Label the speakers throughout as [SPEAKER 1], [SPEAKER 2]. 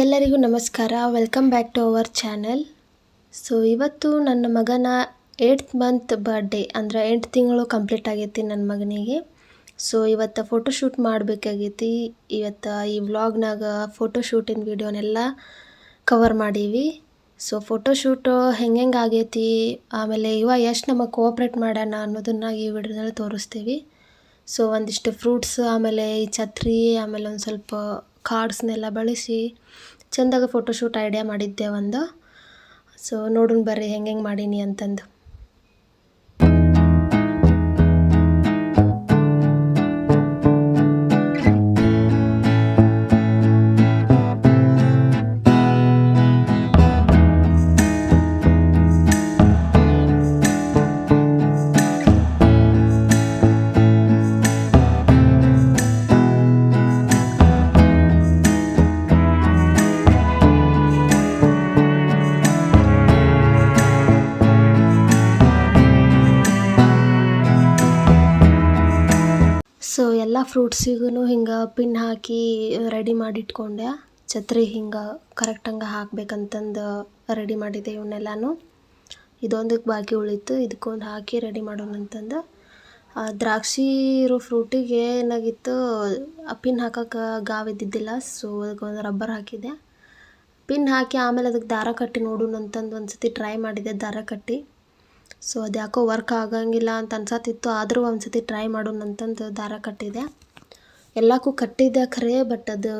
[SPEAKER 1] ಎಲ್ಲರಿಗೂ ನಮಸ್ಕಾರ. Welcome back to our channel so ಇವತ್ತು ನನ್ನ ಮಗನ ಏಯ್ಟ್ ಮಂತ್ ಬರ್ಡೇ ಅಂದರೆ ಎಂಟು ತಿಂಗಳು ಕಂಪ್ಲೀಟ್ ಆಗೈತಿ ನನ್ನ ಮಗನಿಗೆ. ಸೊ ಇವತ್ತು ಫೋಟೋಶೂಟ್ ಮಾಡಬೇಕಾಗೈತಿ. ಇವತ್ತು ಈ ವ್ಲಾಗ್ನಾಗ ಫೋಟೋಶೂಟಿನ ವೀಡಿಯೋನೆಲ್ಲ ಕವರ್ ಮಾಡೀವಿ. ಸೊ ಫೋಟೋಶೂಟು ಹೆಂಗೆ ಹೆಂಗೆ ಆಗೈತಿ, ಆಮೇಲೆ ಇವ ಎಷ್ಟು ನಮಗೆ ಕೋಆಪ್ರೇಟ್ ಮಾಡೋಣ ಅನ್ನೋದನ್ನು ಈ ವಿಡಿಯೋನಲ್ಲಿ ತೋರಿಸ್ತೀವಿ. ಸೊ ಒಂದಿಷ್ಟು ಫ್ರೂಟ್ಸ್ ಆಮೇಲೆ ಈ ಛತ್ರಿ, ಆಮೇಲೆ ಒಂದು ಸ್ವಲ್ಪ ಕಾರ್ಡ್ಸ್ನೆಲ್ಲ ಬಳಸಿ ಚಂದಾಗ ಫೋಟೋಶೂಟ್ ಐಡಿಯಾ ಮಾಡಿದ್ದೆ ಒಂದು. ಸೊ ನೋಡೋಣ ಬರ್ರಿ ಹೆಂಗೆ ಹೆಂಗೆ ಮಾಡೀನಿ ಅಂತಂದು. ಸೊ ಎಲ್ಲ ಫ್ರೂಟ್ಸಿಗೂ ಹಿಂಗೆ ಪಿನ್ ಹಾಕಿ ರೆಡಿ ಮಾಡಿ ಇಟ್ಕೊಂಡೆ ಛತ್ರಿ ಹಿಂಗೆ ಕರೆಕ್ಟ್ ಹಂಗೆ ಹಾಕ್ಬೇಕಂತಂದು ರೆಡಿ ಮಾಡಿದೆ ಇವನ್ನೆಲ್ಲನೂ. ಇದೊಂದಕ್ಕೆ ಬಾಕಿ ಉಳಿತು. ಇದಕ್ಕೊಂದು ಹಾಕಿ ರೆಡಿ ಮಾಡೋಣ ಅಂತಂದು ದ್ರಾಕ್ಷಿ ಇರೋ ಫ್ರೂಟಿಗೆ ಏನಾಗಿತ್ತು ಪಿನ್ ಹಾಕೋಕೆ ಗಾವಿದ್ದಿದ್ದಿಲ್ಲ ಸೊ ಅದಕ್ಕೊಂದು ರಬ್ಬರ್ ಹಾಕಿದ್ದೆ ಪಿನ್ ಹಾಕಿ ಆಮೇಲೆ ಅದಕ್ಕೆ ದಾರ ಕಟ್ಟಿ ನೋಡೋಣ ಅಂತಂದು ಒಂದು ಸತಿ ಟ್ರೈ ಮಾಡಿದೆ ದಾರ ಕಟ್ಟಿ. ಸೊ ಅದ್ಯಾಕೋ ವರ್ಕ್ ಆಗಂಗಿಲ್ಲ ಅಂತ ಅನ್ಸತ್ತಿತ್ತು. ಆದರೂ ಒಂದು ಸತಿ ಟ್ರೈ ಮಾಡೋಣ ಅಂತಂದು ದಾರ ಕಟ್ಟಿದೆ. ಎಲ್ಲಕ್ಕೂ ಕಟ್ಟಿದ್ದೆ ಖರೆ ಬಟ್ ಅದು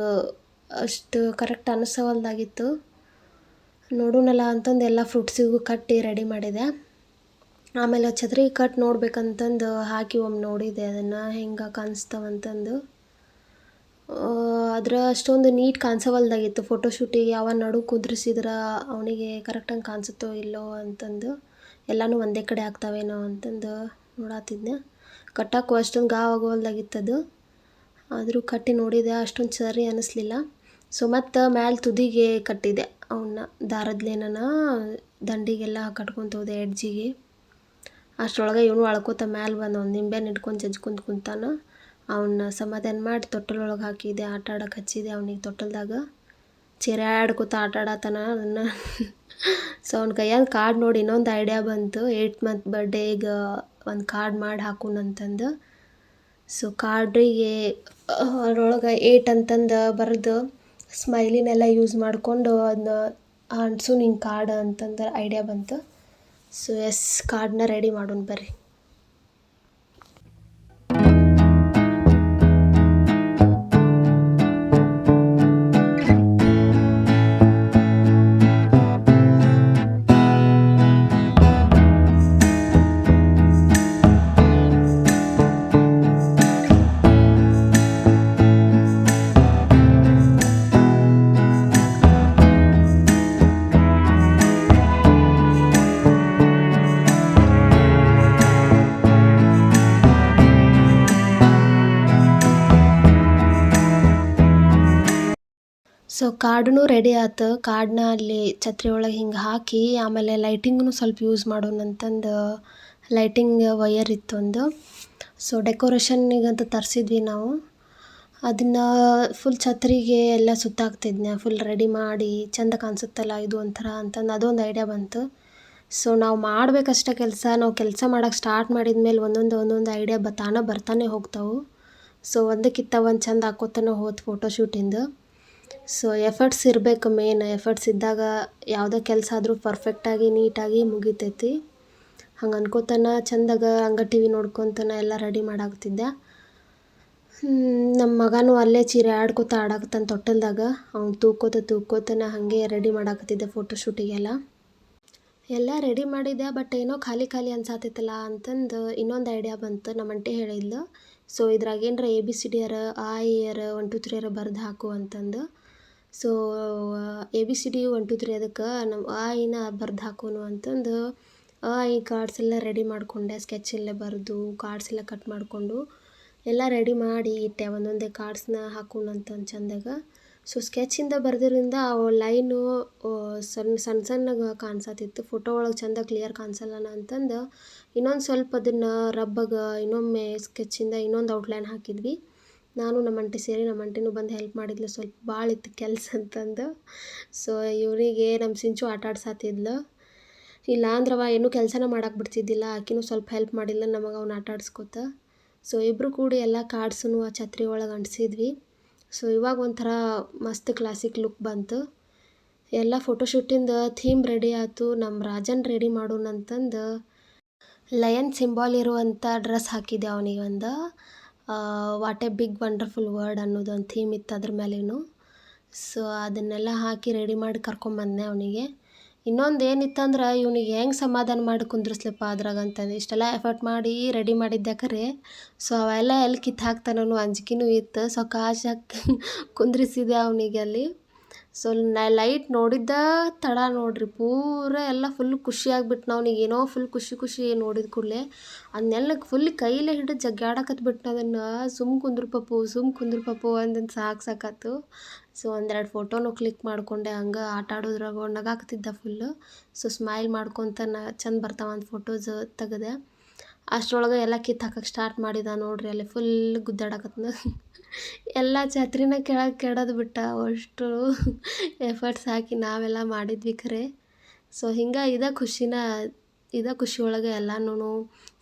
[SPEAKER 1] ಅಷ್ಟು ಕರೆಕ್ಟ್ ಅನಿಸವಲ್ದಾಗಿತ್ತು. ನೋಡೋಣಲ್ಲ ಅಂತಂದು ಎಲ್ಲ ಫ್ರೂಟ್ಸಿಗೂ ಕಟ್ಟಿ ರೆಡಿ ಮಾಡಿದೆ. ಆಮೇಲೆ ಛತ್ರಿ ಕಟ್ ನೋಡ್ಬೇಕಂತಂದು ಹಾಕಿ ಒಮ್ಮೆ ನೋಡಿದೆ ಅದನ್ನು ಹೆಂಗೆ ಕಾಣಿಸ್ತಾವಂತಂದು. ಅದರ ಅಷ್ಟೊಂದು ನೀಟ್ ಕಾಣಿಸವಲ್ದಾಗಿತ್ತು. ಫೋಟೋಶೂಟಿಗೆ ಯಾವ ನಡು ಕುದ್ರಿಸಿದ್ರೆ ಅವನಿಗೆ ಕರೆಕ್ಟಾಗಿ ಕಾಣಿಸುತ್ತೋ ಇಲ್ಲೋ ಅಂತಂದು. ಎಲ್ಲನೂ ಒಂದೇ ಕಡೆ ಆಗ್ತಾವೇನೋ ಅಂತಂದು ನೋಡತ್ತಿದ್ದೆ ಕಟ್ಟಕ್ಕೂ ಅಷ್ಟೊಂದು ಗಾವಾಗೋಲ್ದಾಗಿತ್ತದು ಆದರೂ ಕಟ್ಟಿ ನೋಡಿದೆ, ಅಷ್ಟೊಂದು ಸರಿ ಅನ್ನಿಸ್ಲಿಲ್ಲ ಸೊ ಮತ್ತು ಮ್ಯಾಲೆ ತುದಿಗೆ ಕಟ್ಟಿದೆ ಅವನ್ನ ದಾರದ್ಲೇನ ದಂಡಿಗೆಲ್ಲ ಕಟ್ಕೊತ ಹೋದೆ ಎಡ್ಜಿಗೆ ಅಷ್ಟರೊಳಗೆ ಇವನು ಅಳ್ಕೋತ ಮ್ಯಾಲೆ ಬಂದು ಅವ್ನು ನಿಂಬೆನ ಇಟ್ಕೊಂಡು ಜಜ್ಕೊಂತ ಕುಂತಾನ. ಅವನ್ನ ಸಮಾಧಾನ ಮಾಡಿ ತೊಟ್ಟಲೊಳಗೆ ಹಾಕಿದೆ ಆಟ ಆಡಕ್ಕೆ ಹಚ್ಚಿದೆ ಅವನಿಗೆ ತೊಟ್ಟಲ್ದಾಗ. ಚಿರ್ಯಾಡ್ಕೊತ ಆಟ ಆಡತ್ತಾನ ಅದನ್ನು ಸೊ ಅವ್ನ ಕೈಯಾಗ ಕಾರ್ಡ್ ನೋಡಿ ಇನ್ನೊಂದು ಐಡಿಯಾ ಬಂತು. ಏಯ್ಟ್ ಮಂತ್ ಬರ್ಡೇಗೆ ಒಂದು ಕಾರ್ಡ್ ಮಾಡಿ ಹಾಕೋಣ ಅಂತಂದು. ಸೊ ಕಾರ್ಡಿಗೆ ಅದ್ರೊಳಗೆ ಏಯ್ಟ್ ಅಂತಂದು ಬರೆದು ಸ್ಮೈಲಿನೆಲ್ಲ ಯೂಸ್ ಮಾಡಿಕೊಂಡು ಅದನ್ನ ಅಂಟಿಸು ನಿಂಗೆ ಕಾರ್ಡ್ ಅಂತಂದ್ರೆ ಐಡಿಯಾ ಬಂತು. ಸೊ ಎಸ್ ಕಾರ್ಡ್ನ ರೆಡಿ ಮಾಡೋಣ ಬರ್ರಿ. ಸೊ ಕಾರ್ಡ್ನು ರೆಡಿ ಆಯ್ತು ಕಾರ್ಡ್ನ ಅಲ್ಲಿ ಛತ್ರಿ ಒಳಗೆ ಹಿಂಗೆ ಹಾಕಿ, ಆಮೇಲೆ ಲೈಟಿಂಗ್ನು ಸ್ವಲ್ಪ ಯೂಸ್ ಮಾಡೋಣ ಅಂತಂದು ಲೈಟಿಂಗ್ ವಯರ್ ಇತ್ತು ಒಂದು ಸೊ ಡೆಕೋರೇಷನ್ನಿಗಂತ ತರಿಸಿದ್ವಿ ನಾವು. ಅದನ್ನು ಫುಲ್ ಛತ್ರಿಗೆ ಎಲ್ಲ ಸುತ್ತಾಕ್ತಿದ್ನ. ಫುಲ್ ರೆಡಿ ಮಾಡಿ, ಚೆಂದ ಕಾಣಿಸುತ್ತಲ್ಲ ಇದು ಒಂಥರ ಅಂತಂದು ಅದೊಂದು ಐಡಿಯಾ ಬಂತು. ಸೊ ನಾವು ಮಾಡಬೇಕಷ್ಟೇ ಕೆಲಸ. ನಾವು ಕೆಲಸ ಮಾಡೋಕ್ಕೆ ಸ್ಟಾರ್ಟ್ ಮಾಡಿದ ಮೇಲೆ ಒಂದೊಂದು ಒಂದೊಂದು ಐಡಿಯಾ ಬ, ತಾನೇ ಬರ್ತಾನೆ ಹೋಗ್ತಾವೆ. ಸೊ ಒಂದಕ್ಕಿಂತ ಒಂದು ಚೆಂದ ಹಾಕೋತಾನೆ ಹೋತು ಫೋಟೋಶೂಟಿಂದು ಸೊ ಎಫರ್ಟ್ಸ್ ಇರಬೇಕು ಮೇನ್ ಎಫರ್ಟ್ಸ್ ಇದ್ದಾಗ ಯಾವುದೇ ಕೆಲಸ ಆದರೂ ಪರ್ಫೆಕ್ಟಾಗಿ ನೀಟಾಗಿ ಮುಗಿತೈತಿ. ಹಂಗೆ ಅನ್ಕೋತಾನ, ಚಂದಾಗ ಹಂಗೆ ಟಿ ವಿ ನೋಡ್ಕೊತಾನ ಎಲ್ಲ ರೆಡಿ ಮಾಡಾಕ್ತಿದ್ದೆ ನಮ್ಮ ಮಗನೂ ಅಲ್ಲೇ ಚೀರೆ ಆಡ್ಕೋತ ಆಡಾಕತ್ತಾನ ತೊಟ್ಟಲ್ದಾಗ. ಅವ್ನು ತೂಕೋತ ತೂಕೋತನ ಹಾಗೆ ರೆಡಿ ಮಾಡಾಕತ್ತಿದ್ದೆ ಫೋಟೋಶೂಟಿಗೆಲ್ಲ ಎಲ್ಲ ರೆಡಿ ಮಾಡಿದ್ದೆ ಬಟ್ ಏನೋ ಖಾಲಿ ಖಾಲಿ ಅನ್ಸಾತೈತಲ್ಲ ಅಂತಂದು ಇನ್ನೊಂದು ಐಡಿಯಾ ಬಂತು ನಮ್ಮ ಅಂಟಿ ಹೇಳಿದ್ಲು. ಸೊ ಇದ್ರಾಗ ಏನರ ಎ ಬಿ ಸಿ ಡಿ ಅರ ಆ ಇ ಅರ ಒನ್ ಟು ತ್ರೀ ಅರ ಬರ್ದು ಹಾಕು ಅಂತಂದು. So A B C D one two three ಅದಕ್ಕೆ ನಮ್ಮ ಆ ಇನ ಬರ್ದು ಹಾಕೋನು ಅಂತಂದು, ಆ ಈ ಕಾರ್ಡ್ಸ್ ಎಲ್ಲ ರೆಡಿ ಮಾಡಿಕೊಂಡೆ ಸ್ಕೆಚ್ ಎಲ್ಲ ಬರೆದು ಕಾರ್ಡ್ಸ್ ಎಲ್ಲ ಕಟ್ ಮಾಡಿಕೊಂಡು, ಎಲ್ಲ ರೆಡಿ ಮಾಡಿ ಇಟ್ಟೆ, ಒಂದೊಂದೇ ಕಾರ್ಡ್ಸ್ನ ಹಾಕೋಣ ಅಂತಂದು ಚಂದಾಗ. ಸೊ ಸ್ಕೆಚಿಂದ ಬರೆದಿರಿಂದ ಆ ಲೈನು ಸಣ್ಣ ಸಣ್ಣ ಸಣ್ಣಗೆ ಕಾಣಿಸತ್ತಿತ್ತು. ಫೋಟೋ ಒಳಗೆ ಚಂದ ಕ್ಲಿಯರ್ ಕಾಣಿಸಲ್ಲ ಅಂತಂದು, ಇನ್ನೊಂದು ಸ್ವಲ್ಪ ಅದನ್ನು ರಬ್ಬಗೆ, ಇನ್ನೊಮ್ಮೆ ಸ್ಕೆಚಿಂದ ಇನ್ನೊಂದು ಔಟ್ಲೈನ್ ಹಾಕಿದ್ವಿ. ನಾನು ನಮ್ಮ ಅಂಟಿ ಸೇರಿ ನಮ್ಮ ಅಂಟಿನೂ ಬಂದು ಹೆಲ್ಪ್ ಮಾಡಿದ್ಲು. ಸ್ವಲ್ಪ ಭಾಳ ಇತ್ತು ಕೆಲಸ ಅಂತಂದು. ಸೊ ಇವರಿಗೆ ನಮ್ಮ ಸಿಂಚು ಆಟ ಆಡ್ಸಾತಿದ್ಲು. ಇಲ್ಲ ಅಂದ್ರವ ಏನೂ ಕೆಲಸನ ಮಾಡಕ್ಕೆ ಬಿಡ್ತಿದ್ದಿಲ್ಲ. ಆಕಿನೂ ಸ್ವಲ್ಪ ಹೆಲ್ಪ್ ಮಾಡಿಲ್ಲ ನಮಗೆ ಅವ್ನು ಆಟ ಆಡ್ಸ್ಕೊತ. ಸೊ ಇಬ್ಬರು ಕೂಡಿ ಎಲ್ಲ ಕಾರ್ಡ್ಸನ್ನು ಆ ಛತ್ರಿ ಒಳಗೆ ಅಂಟಿಸಿದ್ವಿ. ಸೊ ಇವಾಗ ಒಂಥರ ಮಸ್ತ್ ಕ್ಲಾಸಿಕ್ ಲುಕ್ ಬಂತು. ಎಲ್ಲ ಫೋಟೋಶೂಟಿಂದ ಥೀಮ್ ರೆಡಿ ಆಯಿತು ನಮ್ಮ ರಾಜನ್ ರೆಡಿ ಮಾಡೋಣ ಅಂತಂದು ಲಯನ್ ಸಿಂಬಾಲ್ ಇರುವಂಥ ಡ್ರೆಸ್ ಹಾಕಿದ್ದೆ ಅವನಿಗೆ ಒಂದು what a big wonderful word ಅನ್ನೋದು ಒಂದು ಥೀಮ್ ಇತ್ತು ಅದ್ರ ಮೇಲೇನು. ಸೊ ಅದನ್ನೆಲ್ಲ ಹಾಕಿ ರೆಡಿ ಮಾಡಿ ಕರ್ಕೊಂಬಂದೆ ಅವನಿಗೆ. ಇನ್ನೊಂದು ಏನಿತ್ತಂದ್ರೆ ಇವ್ನಿಗೆ ಹೆಂಗೆ ಸಮಾಧಾನ ಮಾಡಿ ಕುಂದ್ರಿಸ್ಲಪ್ಪ ಅದ್ರಾಗಂತಂದು ಇಷ್ಟೆಲ್ಲ ಎಫರ್ಟ್ ಮಾಡಿ ರೆಡಿ ಮಾಡಿದ್ದೆ ಸೊ ಅವೆಲ್ಲ ಎಲ್ಲಿ ಕಿತ್ತು ಹಾಕ್ತಾನೋ ಅಂಜಿಕೆನೂ ಇತ್ತು. ಸೊ ಕಾಶ್ ಹಾಕಿ ಕುಂದ್ರಿಸಿದೆ ಅವನಿಗೆ ಅಲ್ಲಿ. ಸೊ ನಾ ಲೈಟ್ ನೋಡಿದ್ದ ತಡ ನೋಡ್ರಿ, ಪೂರ ಎಲ್ಲ ಫುಲ್ ಖುಷಿ ಆಗ್ಬಿಟ್ಟು ಅವ್ನಿಗೆ ಏನೋ ಫುಲ್ ಖುಷಿ ಖುಷಿ ನೋಡಿದ ಕೂಡಲೇ, ಅದನ್ನೆಲ್ಲ ಫುಲ್ ಕೈಲೇ ಹಿಡಿದು ಜಗ್ಗಾಡಕತ್ ಬಿಟ್ಟು ಅದನ್ನು. ಸುಮ್ ಕುಂದ್ರು ಪಪ್ಪು ಸುಮ್ ಕುಂದ್ರು ಪಪ್ಪು ಅಂದಂದು ಸಾಕು ಸಾಕಾತು. ಸೊ ಒಂದೆರಡು ಫೋಟೋನು ಕ್ಲಿಕ್ ಮಾಡಿಕೊಂಡೆ ಹಂಗೆ ಆಟ ಆಡೋದ್ರಾಗ ನಗಾಕ್ತಿದ್ದ ಫುಲ್ಲು ಸೊ ಸ್ಮೈಲ್ ಮಾಡ್ಕೊತ ನಾ ಚಂದ ಬರ್ತಾವಂತ ಫೋಟೋಸ್ ತೆಗೆದೆ. ಅಷ್ಟರೊಳಗೆ ಎಲ್ಲ ಕಿತ್ತು ಹಾಕಕ್ಕೆ ಸ್ಟಾರ್ಟ್ ಮಾಡಿದ ನೋಡ್ರಿ, ಅಲ್ಲಿ ಫುಲ್ ಗುದ್ದಾಡಕತ್ನ. ಎಲ್ಲ ಛತ್ರಿನ ಕೆಳಗೆ ಕೆಡದು ಬಿಟ್ಟ. ಅಷ್ಟು ಎಫರ್ಟ್ಸ್ ಹಾಕಿ ನಾವೆಲ್ಲ ಮಾಡಿದ್ವಿ ಖರೆ. ಸೊ ಹಿಂಗೆ ಇದ ಖುಷಿನ, ಇದ ಖುಷಿ ಒಳಗೆ ಎಲ್ಲನೂ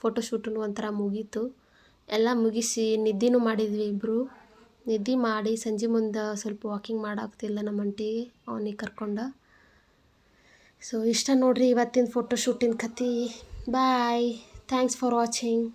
[SPEAKER 1] ಫೋಟೋಶೂಟು ಒಂಥರ ಮುಗೀತು. ಎಲ್ಲ ಮುಗಿಸಿ ನಿದ್ದೆನೂ ಮಾಡಿದ್ವಿ ಇಬ್ಬರು ನಿದ್ದೆ ಮಾಡಿ ಸಂಜೆ ಮುಂದೆ ಸ್ವಲ್ಪ ವಾಕಿಂಗ್ ಮಾಡಾಕ್ತಿಲ್ಲ ನಮ್ಮ ಅಂಟಿಗೆ ಅವನಿಗೆ ಕರ್ಕೊಂಡು. ಸೊ ಇಷ್ಟ ನೋಡ್ರಿ ಇವತ್ತಿನ ಫೋಟೋಶೂಟಿನ ಕತಿ ಬಾಯ್ ಥ್ಯಾಂಕ್ಸ್ ಫಾರ್ ವಾಚಿಂಗ್